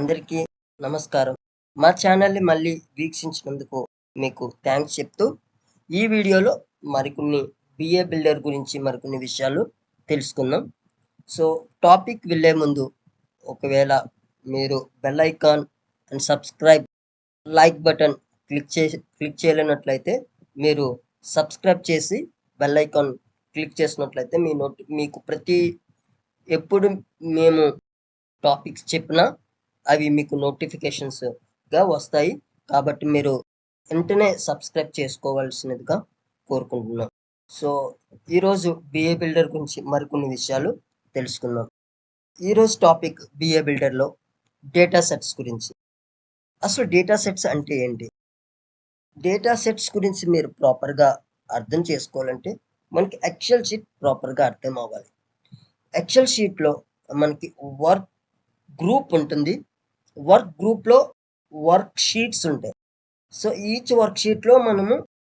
అందరికీ నమస్కారం. మా ఛానల్ని మళ్ళీ వీక్షించినందుకు మీకు థ్యాంక్స్ చెప్తూ ఈ వీడియోలో మరికొన్ని బిఏ బిల్డర్ గురించి మరికొన్ని విషయాలు తెలుసుకుందాం. సో టాపిక్ వెళ్ళే ముందు ఒకవేళ మీరు bell icon and subscribe like button click చేసి క్లిక్ చేయలేనట్లయితే మీరు సబ్స్క్రైబ్ చేసి బెల్ ఐకాన్ క్లిక్ చేసినట్లయితే మీ నోటి మీకు ప్రతి ఎప్పుడు మేము టాపిక్స్ చెప్పినా అవి మీకు నోటిఫికేషన్స్గా వస్తాయి. కాబట్టి మీరు వెంటనే సబ్స్క్రైబ్ చేసుకోవాల్సినదిగా కోరుకుంటున్నాం. సో ఈరోజు బిఏ బిల్డర్ గురించి మరికొన్ని విషయాలు తెలుసుకుందాం. ఈరోజు టాపిక్ బిఏ బిల్డర్లో డేటా సెట్స్ గురించి. అసలు డేటా సెట్స్ అంటే ఏంటి? డేటా సెట్స్ గురించి మీరు ప్రాపర్గా అర్థం చేసుకోవాలంటే మనకి ఎక్సెల్ షీట్ ప్రాపర్గా అర్థం అవ్వాలి. ఎక్సెల్ షీట్లో మనకి వర్క్ గ్రూప్ ఉంటుంది. వర్క్ గ్రూప్లో వర్క్ షీట్స్ ఉంటాయి. సో ఈచ్ వర్క్ షీట్లో మనము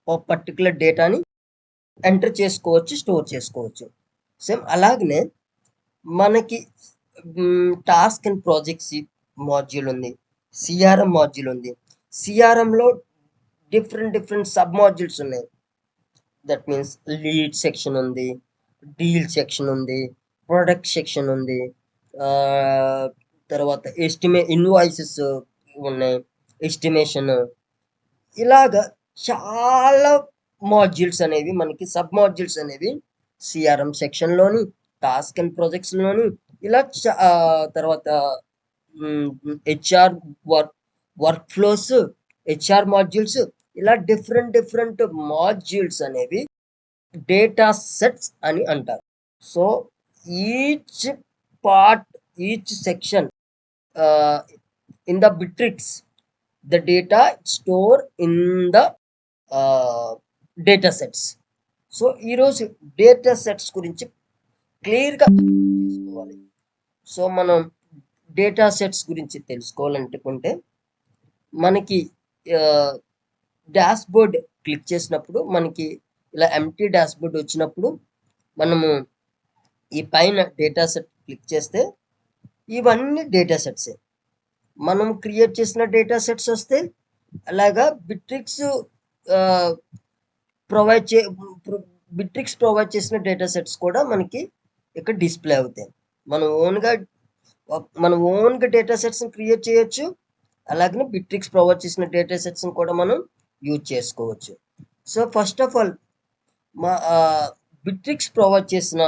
ఒక పర్టికులర్ డేటాని ఎంటర్ చేసుకోవచ్చు స్టోర్ చేసుకోవచ్చు. సేమ్ అలాగనే మనకి టాస్క్ అండ్ ప్రాజెక్ట్స్ మాడ్యూల్ ఉంది సిఆర్ఎం మాడ్యూల్ ఉంది. సిఆర్ఎంలో డిఫరెంట్ డిఫరెంట్ సబ్ మాడ్యూల్స్ ఉన్నాయి. దట్ మీన్స్ లీడ్ సెక్షన్ ఉంది డీల్ సెక్షన్ ఉంది ప్రొడక్ట్ సెక్షన్ ఉంది తర్వాత ఎస్టిమే ఇన్వాయిసెస్ ఉన్నాయి. ఎస్టిమేషన్ ఇలాగా చాలా మాడ్యూల్స్ అనేవి మనకి సబ్ మాడ్యూల్స్ అనేవి సిఆర్ఎం సెక్షన్లోని టాస్క్ అండ్ ప్రాజెక్ట్స్లోని ఇలా తర్వాత HR work work flows HR modules ఇలా డిఫరెంట్ డిఫరెంట్ మాడ్యూల్స్ అనేవి డేటా సెట్స్ అని అంటారు. So each part each section in the Bitrix the data store in the data sets so ఈరోజు డేటా సెట్స్ గురించి క్లియర్గా తెలుసుకోవాలి. సో మనం డేటా సెట్స్ గురించి తెలుసుకోవాలనుకుంటే మనకి డాష్ బోర్డ్ క్లిక్ చేసినప్పుడు మనకి ఇలా ఎంటీ డాష్ బోర్డ్ వచ్చినప్పుడు మనము ఈ పైన డేటా సెట్ క్లిక్ చేస్తే ఇవన్నీ డేటా సెట్సే మనం క్రియేట్ చేసిన డేటా సెట్స్ వస్తే అలాగా బిట్రిక్స్ ప్రొవైడ్ చే బిట్రిక్స్ ప్రొవైడ్ చేసిన డేటా సెట్స్ కూడా మనకి ఇక్కడ డిస్ప్లే అవుతాయి. మనం ఓన్గా మనం ఓన్గా డేటా సెట్స్ని క్రియేట్ చేయొచ్చు. అలాగనే బిట్రిక్స్ ప్రొవైడ్ చేసిన డేటా సెట్స్ని కూడా మనం యూజ్ చేసుకోవచ్చు. సో ఫస్ట్ ఆఫ్ ఆల్ మా బిట్రిక్స్ ప్రొవైడ్ చేసిన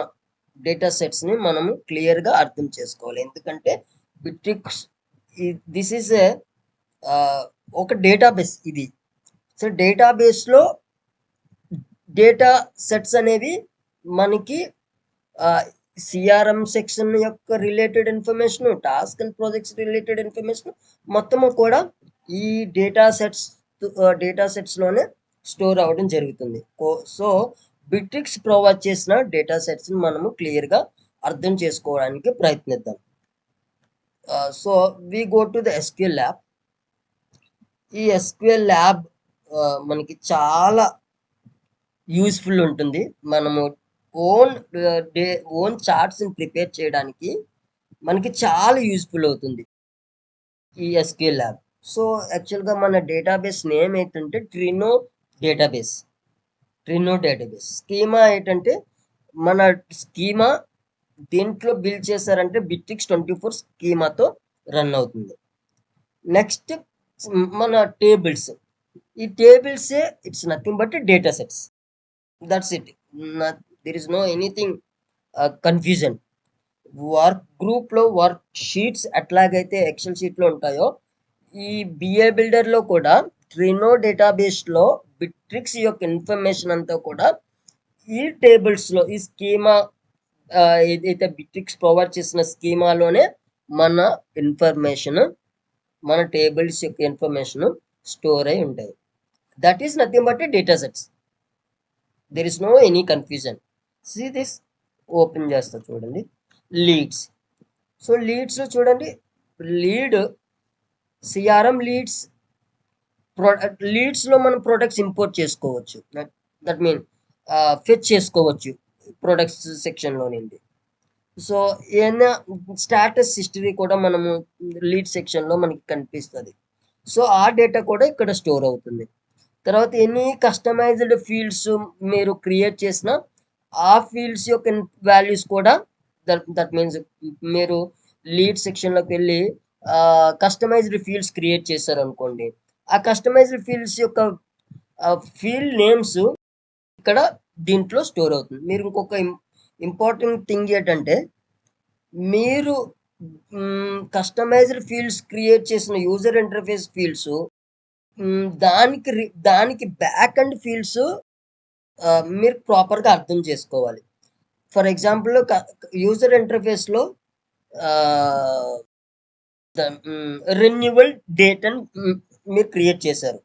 డేటా సెట్స్ని మనము క్లియర్గా అర్థం చేసుకోవాలి. ఎందుకంటే బిట్రిక్స్ దిస్ ఈజ్ ఏ ఒక డేటాబేస్ ఇది. సో డేటాబేస్లో డేటా సెట్స్ అనేవి మనకి సిఆర్ఎం సెక్షన్ యొక్క related information task and projects related information మొత్తము కూడా ఈ డేటా సెట్స్ డేటా సెట్స్లోనే స్టోర్ అవ్వడం జరుగుతుంది. సో బిట్రిక్స్ ప్రొవైడ్ చేసిన డేటా సెట్స్ని మనము క్లియర్గా అర్థం చేసుకోవడానికి ప్రయత్నిద్దాం. So we go to the SQL lab ఈ ఎస్క్యూఎల్ ల్యాబ్ మనకి చాలా యూస్ఫుల్ ఉంటుంది. మనము ఓన్ డే ఓన్ చార్ట్స్ని ప్రిపేర్ చేయడానికి మనకి చాలా యూస్ఫుల్ అవుతుంది ఈ ఎస్క్యూఎల్ ల్యాబ్ సో యాక్చువల్గా మన డేటాబేస్ నేమ్ ఏంటంటే Trino database Trino database schema ఏంటంటే మన స్కీమా దేంట్లో బిల్ చేశారంటే బిట్రిక్స్ ట్వంటీ ఫోర్ స్కీమాతో రన్ అవుతుంది. నెక్స్ట్ మన టేబుల్స్ ఈ టేబుల్సే it's nothing but data sets that's it there is no anything confusion work గ్రూప్లో వర్క్ షీట్స్ ఎట్లాగైతే ఎక్సెల్ షీట్లో ఉంటాయో ఈ బిఏ బిల్డర్లో కూడా ట్రినో డేటాబేస్లో బిట్రిక్స్ యొక్క ఇన్ఫర్మేషన్ అంతా కూడా ఈ టేబుల్స్లో ఈ స్కీమా ఏదైతే బిట్రిక్స్ ప్రొవైడ్ చేసిన స్కీమాలోనే మన ఇన్ఫర్మేషన్ మన టేబుల్స్ యొక్క ఇన్ఫర్మేషన్ స్టోర్ అయి ఉంటాయి. That is nothing but data sets there is no any confusion see this open చేస్తా చూడండి. లీడ్స్ సో లీడ్స్లో చూడండి. లీడ్ సిఆర్ఎం లీడ్స్ ప్రోడక్ట్ లీడ్స్లో మనం ప్రొడక్ట్స్ ఇంపోర్ట్ చేసుకోవచ్చు. దట్ మీన్ ఫెచ్ చేసుకోవచ్చు ప్రొడక్ట్స్ సెక్షన్లో నుండి. సో ఏదైనా స్టాటస్ హిస్టరీ కూడా మనము లీడ్ సెక్షన్లో మనకి కనిపిస్తుంది. సో ఆ డేటా కూడా ఇక్కడ స్టోర్ అవుతుంది. తర్వాత ఎనీ కస్టమైజ్డ్ ఫీల్డ్స్ మీరు క్రియేట్ చేసిన ఆ ఫీల్డ్స్ యొక్క వాల్యూస్ కూడా దట్ దట్ మీన్స్ మీరు లీడ్ సెక్షన్లోకి వెళ్ళి కస్టమైజ్డ్ ఫీల్డ్స్ క్రియేట్ చేశారు అనుకోండి ఆ కస్టమైజ్డ్ ఫీల్డ్స్ యొక్క ఫీల్డ్ నేమ్స్ ఇక్కడ దీంట్లో స్టోర్ అవుతుంది. మీరు ఇంకొక ఇంపార్టెంట్ థింగ్ ఏంటంటే మీరు కస్టమైజ్డ్ ఫీల్డ్స్ క్రియేట్ చేసిన యూజర్ ఇంటర్ఫేస్ ఫీల్డ్స్ దానికి రి- దానికి బ్యాక్ అండ్ ఫీల్డ్స్ మీరు ప్రాపర్గా అర్థం చేసుకోవాలి. ఫర్ ఎగ్జాంపుల్ యూజర్ ఇంటర్ఫేస్లో రెన్యువల్ డేట్ అండ్ మీరు క్రియేట్ చేశారు.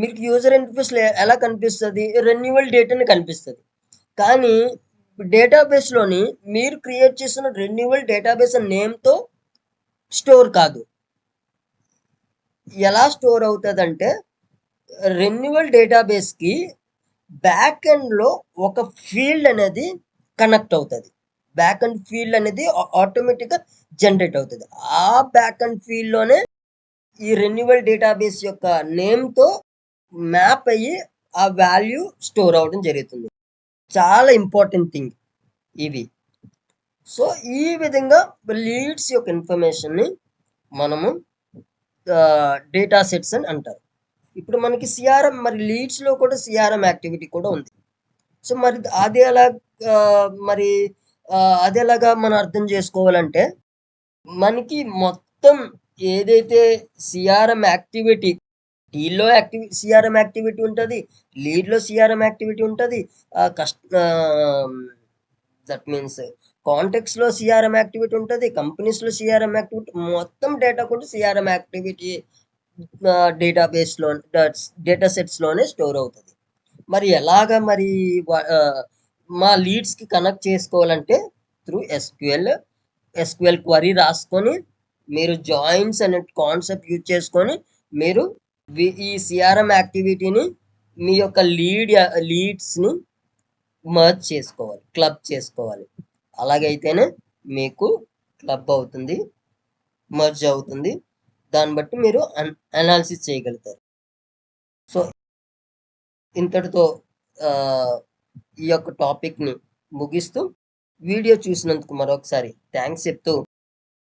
మీకు యూజర్ ఇంటర్ఫేస్లో ఎలా కనిపిస్తుంది? రెన్యువల్ డేట్ అని కనిపిస్తుంది. కానీ డేటాబేస్లోని మీరు క్రియేట్ చేసిన రెన్యువల్ డేటాబేస్ నేమ్తో స్టోర్ కాదు. ఎలా స్టోర్ అవుతుంది అంటే రెన్యువల్ డేటాబేస్కి బ్యాక్ ఎండ్లో ఒక ఫీల్డ్ అనేది కనెక్ట్ అవుతుంది. బ్యాక్ అండ్ ఫీల్డ్ అనేది ఆటోమేటిక్గా జనరేట్ అవుతుంది. ఆ బ్యాక్ అండ్ ఫీల్డ్లోనే ఈ రెన్యువల్ డేటాబేస్ యొక్క నేమ్తో మ్యాప్ అయ్యి ఆ వాల్యూ స్టోర్ అవ్వడం జరుగుతుంది. చాలా ఇంపార్టెంట్ థింగ్ ఇవి. సో ఈ విధంగా లీడ్స్ యొక్క ఇన్ఫర్మేషన్ని మనము డేటా సెట్స్ అని అంటారు. ఇప్పుడు మనకి సిఆర్ఎం మరి లీడ్స్లో కూడా సిఆర్ఎం యాక్టివిటీ కూడా ఉంది. సో మరి అది ఎలా మరి అదేలాగా అది ఎలాగా మనం అర్థం చేసుకోవాలంటే మనకి మొత్తం ఏదైతే సిఆర్ఎం యాక్టివిటీ టీల్లో యాక్టివిటీ సిఆర్ఎం యాక్టివిటీ ఉంటుంది లీడ్లో సిఆర్ఎం యాక్టివిటీ ఉంటుంది కష్ట దట్ మీన్స్ కాంటాక్ట్స్లో సిఆర్ఎం యాక్టివిటీ ఉంటుంది కంపెనీస్లో సిఆర్ఎం యాక్టివిటీ మొత్తం డేటా కూడా సిఆర్ఎం యాక్టివిటీ డేటాబేస్లో డేటా సెట్స్లోనే స్టోర్ అవుతుంది. మరి ఎలాగ మరి మా లీడ్స్కి కనెక్ట్ చేసుకోవాలంటే త్రూ ఎస్క్యూఎల్ ఎస్క్యూఎల్ క్వరీ రాసుకొని మీరు జాయిన్స్ అనే కాన్సెప్ట్ యూజ్ చేసుకొని మీరు వి- ఈ సిఆర్ఎం యాక్టివిటీని మీ యొక్క లీడ్ లీడ్స్ని మర్జ్ చేసుకోవాలి క్లబ్ చేసుకోవాలి. అలాగైతేనే మీకు క్లబ్ అవుతుంది మర్జ్ అవుతుంది. దాన్ని బట్టి మీరు అనాలిసిస్ చేయగలుగుతారు. సో ఇంతటితో ఈ యొక్క టాపిక్ని ముగిస్తూ వీడియో చూసినందుకు మరొకసారి థ్యాంక్స్ చెప్తూ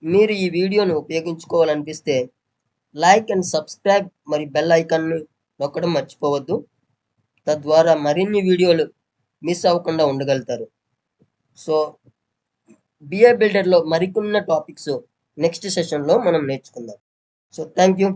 మీరు ఈ వీడియోను ఉపయోగించుకోవాలనిపిస్తే లైక్ అండ్ సబ్స్క్రైబ్ మరి బెల్ ఐకాన్ని నొక్కడం మర్చిపోవద్దు. తద్వారా మరిన్ని వీడియోలు మిస్ అవ్వకుండా ఉండగలుగుతారు. సో బిఏ బిల్డర్లో మరికొన్న టాపిక్స్ నెక్స్ట్ సెషన్లో మనం నేర్చుకుందాం. So thank you